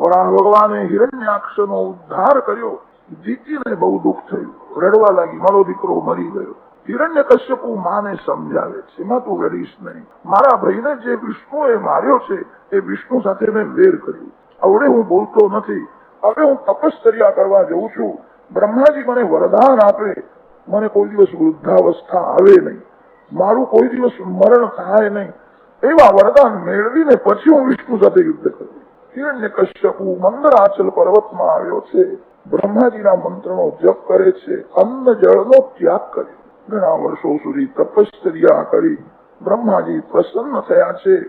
વરાહ ભગવાને હિરણ્યાક્ષ નો ઉદ્ધાર કર્યો. જીતીને બહુ દુઃખ થયું. રડવા લાગી. મારો દીકરો મરી ગયો. હિરણ્ય કશ્યપુ માને સમજાવે છે. એમાં તું રડીશ નહીં. મારા ભાઈને જે વિષ્ણુએ માર્યો છે, એ વિષ્ણુ સાથે મેં વેર કર્યું. હવે હું બોલતો નથી. હવે હું તપશ્ચર્યા કરવા જઉં છું. બ્રહ્માજી મને વરદાન આપે. મને કોઈ દિવસ વૃદ્ધાવસ્થા આવે નહીં. મારું કોઈ દિવસ મરણ થાય નહીં. એવા વરદાન મેળવીને પછી હું વિષ્ણુ સાથે યુદ્ધ કરું. હિરણ્ય કશ્યપુ મંદરાચલ પર્વતમાં આવ્યો છે. બ્રહ્માજીના મંત્રનો જપ કરે છે. અન્ન જળનો ત્યાગ કરે. ઘણા વર્ષો સુધી તપશ્ચર્યા કરી. બ્રહ્માજી પ્રસન્ન થયા છે.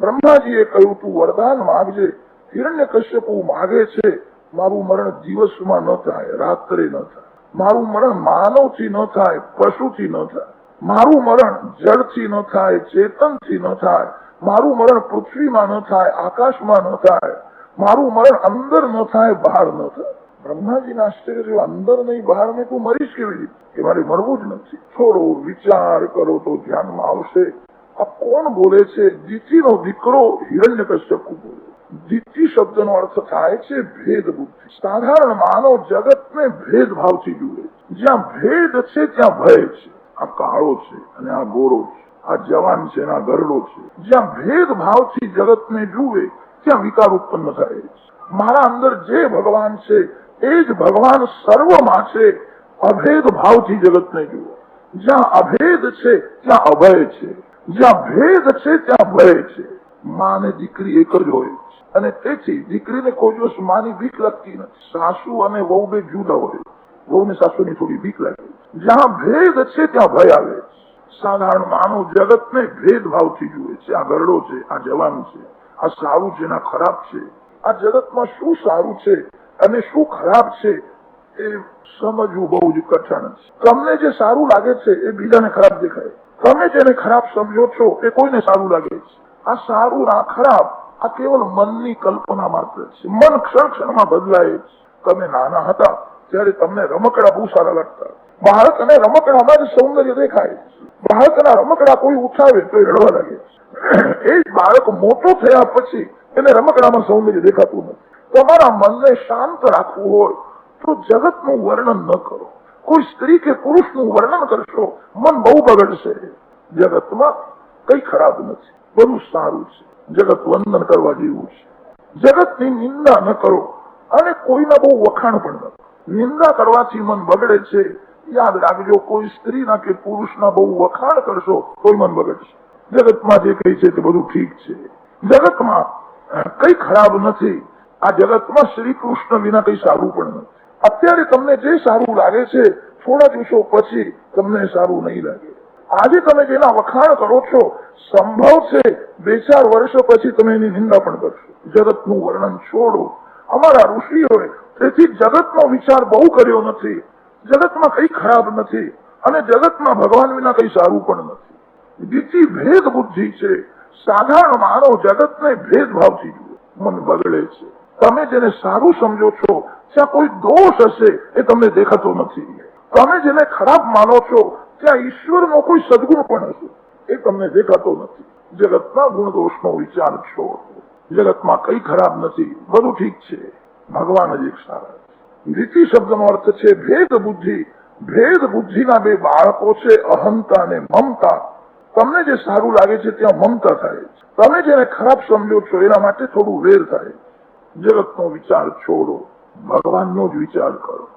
બ્રહ્માજીએ કહ્યું, તું વરદાન માગજે. હિરણ્ય કશ્યપુ માગે છે. મારું મરણ દિવસમાં ન થાય, રાત્રે ન થાય. મારું મરણ માનવથી ન થાય પશુ થી ન થાય. મારું મરણ જળથી ન થાય ચેતનથી ન થાય. મારું મરણ પૃથ્વીમાં ન થાય, આકાશમાં ન થાય, મારું મરણ અંદર ન થાય, બહાર ન થાય. બ્રહ્માજીના આશ્ચર્ય અંદર નહીં, બહાર નહીં, તું મરીશ કેવી? રીતે કે મારે મરવું જ નથી. થોડો વિચાર કરો તો ધ્યાનમાં આવશે. આ કોણ બોલે છે? દીતીનો દીકરો હિરણ્ય કશ્યપુ બોલે. દીતી શબ્દનો અર્થ થાય છે ભેદ બુદ્ધિ. સાધારણ માનવ જગતને ભેદભાવથી જુએ જ્યાં ભેદ છે, ત્યાં ભય છે. આ કાળો છે અને આ ગોરો છે. આ જવાન છે આ ગરડો છે. જ્યાં ભેદભાવથી જગતને જુએ, ત્યાં વિકાર ઉત્પન્ન થાય. મારા અંદર જે ભગવાન છે, એ જ ભગવાન સર્વમાં છે અભેદ ભાવથી જગતને જુઓ જ્યાં અભેદ છે, ત્યાં અભય છે. જ્યાં ભેદ છે, ત્યાં ભય છે. માં અને દીકરી એક જ હોય અને તેથી દીકરીને કોઈ દિવસ માની બીક લાગતી નથી. સાસુ અને વહુ બે જુદા હોય. વહુ ને થોડી બીક લાગે. જ્યાં ભેદ છે, ત્યાં ભય આવે છે. સાધારણ માનવ જગતને ભેદભાવથી જુએ છે. આ ગરડો છે, આ જવાન છે, આ સારું છે ને ખરાબ છે. આ જગતમાં શું સારું છે અને શું ખરાબ છે એ સમજવું બહુ જ કઠણ છે. તમને જે સારું લાગે છે એ બીજાને ખરાબ દેખાય. તમે જેને ખરાબ સમજો છો એ કોઈને સારું લાગે છે. આ સારું, આ ખરાબ, આ કેવલ મનની કલ્પના માત્ર છે. મન ક્ષણ ક્ષણમાં બદલાય છે. તમે નાના હતા ત્યારે તમને રમકડા બહુ સારા લાગતા. બાળકને રમકડામાં જ સૌંદર્ય દેખાય. બાળકના રમકડા કોઈ ઉઠાવે તો રડવા લાગે. એ બાળક મોટો થયા પછી એને રમકડામાં સૌંદર્ય દેખાતું નથી. તમારા મનને શાંત રાખવું હોય તો જગતનું વર્ણન ન કરો. કોઈ સ્ત્રી કે પુરુષનું વર્ણન કરશો, મન બહુ બગડશે. જગતમાં કઈ ખરાબ નથી. બધું સારું છે. જગત વંદન કરવા જેવું છે. જગતની નિંદા ન કરો અને કોઈના બહુ વખાણ પણ ન નિંદા કરવાથી મન બગડે છે યાદ રાખજો, કોઈ સ્ત્રીના કે પુરુષના બહુ વખાણ કરશો કોઈ મન બગડશે. જગતમાં જે કઈ છે તે બધું ઠીક છે. જગતમાં કઈ ખરાબ નથી. આ જગતમાં શ્રી કૃષ્ણ વિના કઈ સારું પણ નથી. અત્યારે તમને જે સારું લાગે છે, થોડા દિવસો પછી તમને સારું નહીં લાગે. આજે તમે જેના વખાણ કરો છો, સંભવ છે, બે ચાર વર્ષો પછી તમે એની નિંદા પણ કરશો. જગતનું વર્ણન છોડો. અમારા ઋષિઓએ તેથી જગતનો વિચાર બહુ કર્યો નથી. જગતમાં કઈ ખરાબ નથી અને જગતમાં ભગવાન વિના કઈ સારું પણ નથી. બીજી ભેદ બુદ્ધિ છે. સાધારણ માનવ જગતને ભેદભાવથી જુએ. મન બગડે છે. તમે જેને સારું સમજો છો ત્યાં કોઈ દોષ હશે એ તમને દેખાતો નથી. તમે જેને ખરાબ માનો છો, ત્યાં ઈશ્વરનો કોઈ સદગુણ પણ હશે એ તમને દેખાતો નથી. જગતના ગુણ દોષનો વિચાર છો જગતમાં કઈ ખરાબ નથી. બધું ઠીક છે. ભગવાન જ એક સારા રીતિ શબ્દનો અર્થ છે ભેદ બુદ્ધિ. ભેદ બુદ્ધિના બે બાળકો છે, અહંતા અને મમતા. તમને જે સારું લાગે છે ત્યાં મમતા થાય તમે જેને ખરાબ સમજો છો, એના માટે થોડું વેર થાય જગતનો વિચાર છોડો, ભગવાનનો જ વિચાર કરો.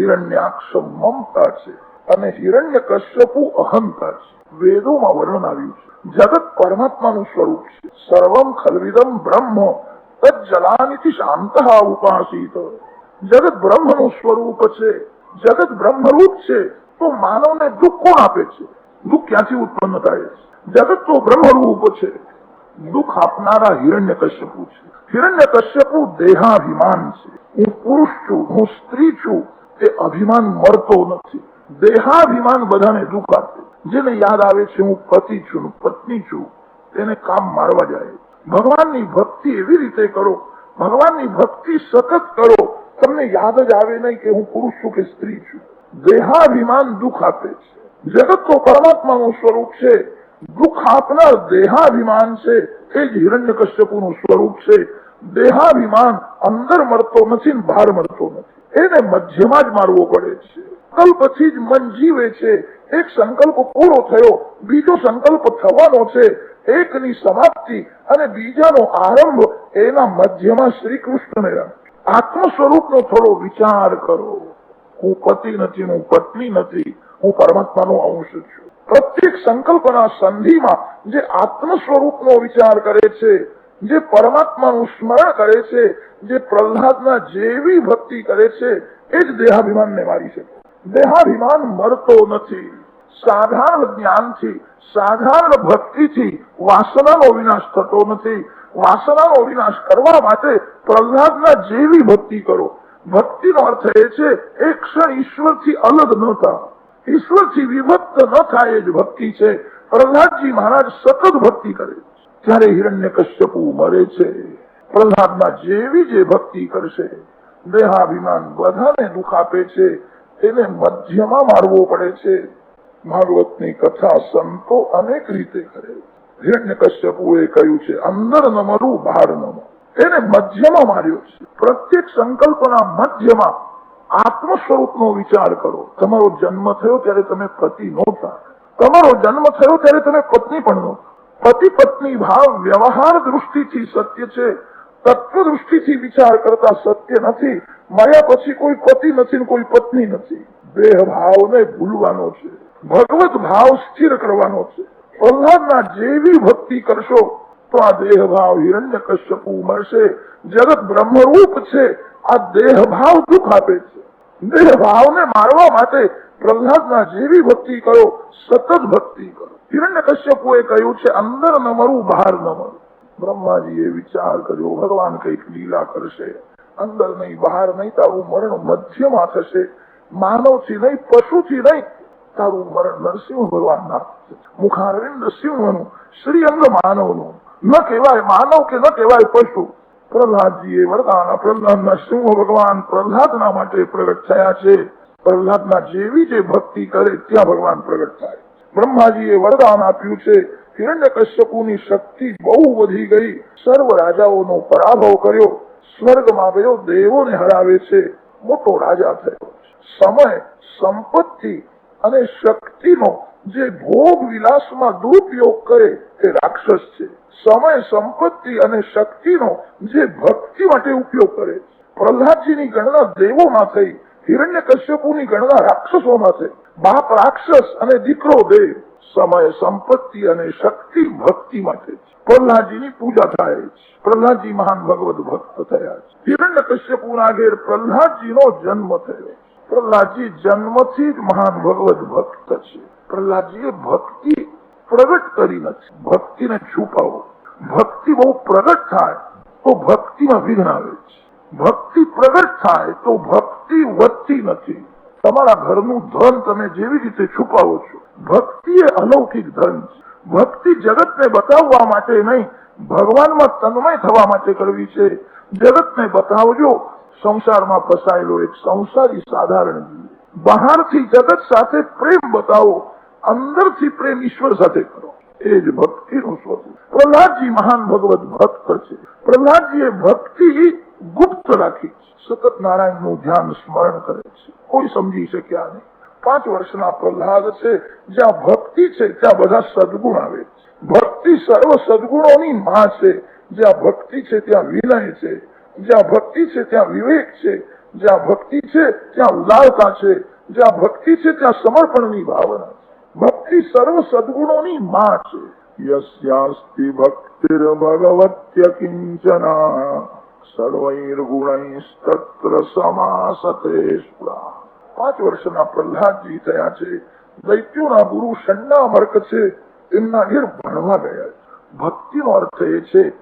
હિરણ્યાક્ષ મમતા છે અને હિરણ્ય કશ્યપુ અહંતા છે. વેદોમાં વર્ણન આવ્યું છે. જગત પરમાત્માનું સ્વરૂપ છે. સર્વમ ખલવિદમ બ્રહ્મ તજ્જલાનિથી શાંત ઉપાસીત. જગત બ્રહ્મનું સ્વરૂપ છે જગત બ્રહ્મરૂપ છે તો માનવને દુઃખ કોણ આપે છે? દુઃખ ક્યાંથી ઉત્પન્ન થાય છે? જગત તો બ્રહ્મરૂપ છે દુઃખ આપનારા હિરણ્ય કશ્યપુ છે. હિરણ્ય કશ્યપુ દેહાભિમાન છે. હું પુરુષ છું, હું સ્ત્રી છું. એ અભિમાન મળતો નથી. દેહાભિમાન બધાને દુઃખ આપે. જેને યાદ આવે છે, હું પતિ છું પત્ની છું, તેને કામ મારવા જાય. ભગવાનની ભક્તિ એવી રીતે કરો. ભગવાનની ભક્તિ સતત કરો. તમને યાદ જ આવે નહીં કે હું પુરુષ છું કે સ્ત્રી છું. દેહાભિમાન દુઃખ આપે છે. જગત તો પરમાત્માનું સ્વરૂપ છે. દુઃખ આપનાર દેહાભિમાન છે. એ જ હિરણ્યનું સ્વરૂપ છે. દેહાભિમાન અંદર મળતો નથી બહાર મળતો નથી. એને મધ્યમાં જ મારવો પડે છે. સંકલ્પથી જ મન જીવે છે. એક સંકલ્પ પૂરો થયો, બીજો સંકલ્પ થવાનો છે. એકની સમાપ્તિ અને બીજાનો આરંભ એના મધ્યમાં શ્રી કૃષ્ણને રામ આત્મ સ્વરૂપનો થોડો વિચાર કરો. હું પતિ નથી, હું પત્ની નથી, હું પરમાત્માનો અંશ છું. પ્રત્યેક સંકલ્પના સંધિમાં જે આત્મ સ્વરૂપનો વિચાર કરે છે, જે પરમાત્માનું સ્મરણ કરે છે, જે પ્રહલાદના જેવી ભક્તિ કરે છે, એ જ દેહાભિમાનને મારી શકે. દેહાભિમાન મરતો નથી. સાધારણ જ્ઞાનથી, સાધારણ ભક્તિથી વાસનાનો વિનાશ થતો નથી. વાસનાનો વિનાશ કરવા માટે પ્રહલાદના જેવી ભક્તિ કરો. ભક્તિનો અર્થ એ છે, એક ક્ષણ ઈશ્વરથી અલગ ન થા ઈશ્વરથી વિભક્ત ન થાય એ જ ભક્તિ છે. પ્રહલાદજી મહારાજ સતત ભક્તિ કરે ત્યારે હિરણ્ય કશ્યપુ મરે છે. પ્રહલાદના જેવી જે ભક્તિ કરશે, દેહાભિમાન બધાને દુઃખ આપે છે એને મધ્યમાં મારવો પડે છે. ભાગવતની કથા સંતો અનેક રીતે કરે હિરણ્ય કશ્યપુએ કહ્યું છે અંદર ન બહાર ન એને મધ્યમાં માર્યો છે પ્રત્યેક સંકલ્પના મધ્યમાં આત્મ સ્વરૂપનો વિચાર કરો તમારો જન્મ થયો ત્યારે તમે પતિ નહોતા તમારો જન્મ થયો ત્યારે તમે પત્ની પણ નહોતા પતિ પત્ની ભાવ વ્યવહાર દૃષ્ટિથી સત્ય છે તત્વ દૃષ્ટિથી વિચાર કરતા સત્ય નથી માયા પછી કોઈ પતિ નથી કોઈ પત્ની નથી દેહ ભાવને ભૂલવાનો છે ભગવત ભાવ સ્થિર કરવાનો છે પ્રહલાદના જેવી ભક્તિ કરશો તો આ દેહ ભાવ હિરણ્ય કશ્યપુ મળશે. જગત બ્રહ્મરૂપ છે. આ દેહ ભાવ દુઃખ આપે છે. દેહ ભાવને મારવા માટે પ્રહલાદના જેવી ભક્તિ કરો, સતત ભક્તિ કરો. હિરણ્ય કશ્યપુએ કહ્યું છે, અંદર ન મરું, બહાર ન મરું. બ્રહ્માજીએ વિચાર કર્યો, ભગવાન કંઈક લીલા કરશે. અંદર નહીં, બહાર નહીં, તારું મરણ મધ્યમાં થશે. માનવથી નહીં, પશુથી નહીં તારું મરણ નરસિંહ ભગવાનના મુખારવિંદ સિંહનું શ્રીઅંગ માનવનું. ન કહેવાય માનવ કે ન કહેવાય પશુ. પ્રહલાદજીએ વરદાન પ્રહલાદના સિંહ ભગવાન પ્રહલાદના માટે પ્રગટ થયા છે. પ્રહલાદના જેવી જે ભક્તિ કરે ત્યાં ભગવાન પ્રગટ થાય. બ્રહ્માજીએ વરદાન આપ્યું છે. હિરણ્ય કશ્યપુની શક્તિ બહુ વધી ગઈ. સર્વ રાજાઓનો પરાભવ કર્યો. સ્વર્ગમાં ગયો, દેવોને હરાવે છે. મોટો રાજા થયો. સમય, સંપત્તિ અને શક્તિનો જે ભોગ વિલાસમાં દુરુપયોગ કરે તે રાક્ષસ છે. સમય, સંપત્તિ અને શક્તિનો જે ભક્તિ માટે ઉપયોગ કરે પ્રહલાદજીની ગણના દેવોમાં થઈ હિરણ્ય કશ્યપુની ગણના રાક્ષસોમાં થઈ. બાપ રાક્ષસ અને દીકરો દેવ, સમય, સંપત્તિ અને શક્તિ ભક્તિ માટે પ્રહલાદજીની પૂજા થાય છે. પ્રહલાદજી મહાન ભગવત ભક્ત થયા છે. હિરણ્ય કશ્યપુના ઘેર પ્રહલાદજીનો જન્મ થયો પ્રહલાદજી જન્મથી જ મહાન ભગવત ભક્ત છે. પ્રહલાદજીએ ભક્તિ પ્રગટ કરી નથી. ભક્તિને છુપાવો. ભક્તિ બહુ પ્રગટ થાય તો ભક્તિમાં વિઘ્ન આવે છે. ભક્તિ પ્રગટ થાય તો ભક્તિ વધતી નથી. તમારા ઘરનું ધન તમે જેવી રીતે છુપાવો છો. ભક્તિ એ અલૌકિક ધન છે. ભક્તિ જગતને બતાવવા માટે નહીં, ભગવાનમાં તન્મય થવા માટે કરવી છે. જગતને બતાવજો સંસારમાં ફસાયેલો એક સંસારી સાધારણ બહારથી જગત સાથે પ્રેમ બતાવો, અંદરથી પ્રેમ ઈશ્વર સાથે કરો. એ જ ભક્તિનું સ્વરૂપ. પ્રહલાદજી મહાન ભગવત ભક્ત છે. પ્રહલાદજીએ ભક્તિ ગુપ્ત રાખી. સતત નારાયણનું ધ્યાન સ્મરણ કરે છે. કોઈ સમજી શક્યા નહીં. પાંચ વર્ષના પ્રહલાદ છે. જ્યાં ભક્તિ છે, ત્યાં બધા સદગુણ આવે છે. ભક્તિ સર્વ સદગુણોની માં છે. જ્યાં ભક્તિ છે, ત્યાં વિનય છે. જ્યાં ભક્તિ છે ત્યાં વિવેક છે, જ્યાં ભક્તિ છે ત્યાં ઉદારતા છે, જ્યાં ભક્તિ છે ત્યાં સમર્પણની ભાવના ભક્તિ સર્વ સદગુણોની માં છે. યસ્યાસ્તિ ભક્તિર ભગવત્ય કિંચના સર્વૈર્ગુણૈસ્તત્ર સમાસતે સ્ફુરા. પાંચ વર્ષના પ્રહલાદજી થયા છે. દૈત્યોના ગુરુ શંડામર્ક છે. એમના ઘેર ભણવા ગયા છે. ભક્તિનો અર્થ એ છે,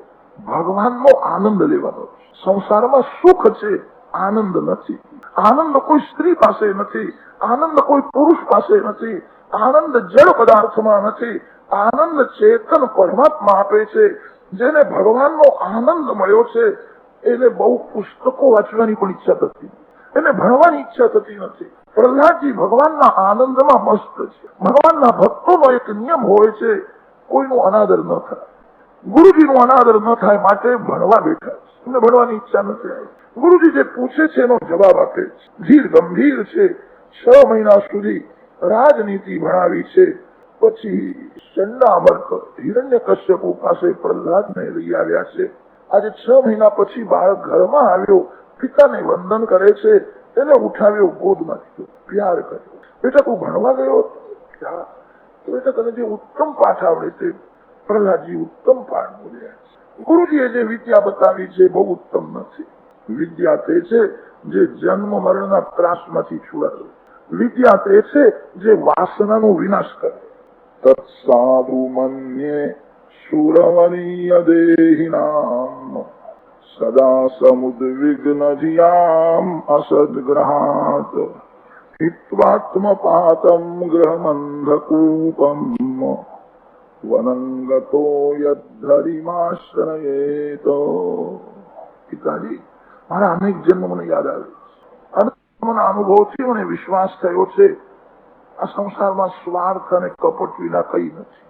ભગવાનનો આનંદ લેવાનો છે. સંસારમાં સુખ છે, આનંદ નથી. આનંદ કોઈ સ્ત્રી પાસે નથી, આનંદ કોઈ પુરુષ પાસે નથી, આનંદ જળ પદાર્થમાં નથી. આનંદ ચેતન પરમાત્મા આપે છે, જેને ભગવાનનો આનંદ મળ્યો છે, એને બહુ પુસ્તકો વાંચવાની પણ ઈચ્છા થતી એને ભણવાની ઈચ્છા થતી નથી. પ્રહલાદજી ભગવાનના આનંદમાં મસ્ત છે. ભગવાનના ભક્તોનો એક નિયમ હોય છે, કોઈનું અનાદર ન થાય. ગુરુજીનો અનાદર ન થાય માટે ભણવા બેઠા એમને ભણવાની ઈચ્છા નથી ગુરુજી જે પૂછે છે એનો જવાબ આપે છે. ધીર ગંભીર છે. છ મહિના સુધી રાજનીતિ ભણાવી છે. પછી ચંડામર્ક હિરણ્ય કશ્યપુ પાસે પ્રહલાદને લઈ આવ્યા છે. આજે છ મહિના પછી બાળક ઘરમાં આવ્યો. પિતાને વંદન કરે છે. એને ઉઠાવ્યો ગોદમાં લીધો પ્યાર કર્યો. બેટા, તું ભણવા ગયો? બેટા, તને જે ઉત્તમ પાઠ આવડે તે પ્રહલાદજી ઉત્તમ પાઠ બોલ્યા. ગુરુજીએ જે વિદ્યા બતાવી છે બહુ ઉત્તમ નથી. વિદ્યા તે છે જે જન્મ મરણના ત્રાસમાંથી છોડાવે વિદ્યા તે છે જે વાસનાનો વિનાશ કરે તત્સાધુ મન્યે સુરવનીય દેહિનામ સદા સમુદ્વિગ્ન ધિયામ અસદ્ગ્રહાત હિત્વાત્મપાતમ ગ્રહમંધકૂપમ. વનંગતો પિતાજી મારા અનેક જન્મ મને યાદ આવે છે. મને અનુભવથી મને વિશ્વાસ થયો છે, આ સંસારમાં સ્વાર્થ અને કપટ વિના કઈ નથી